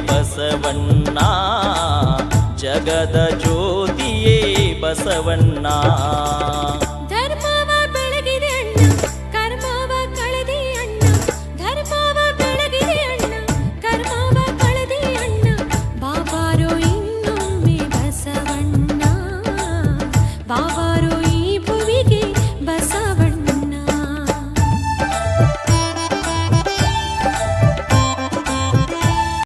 ಬಸವಣ್ಣ ಜಗದ ಜ್ಯೋತಿಯೇ ಬಸವಣ್ಣ ಬಾಬಾ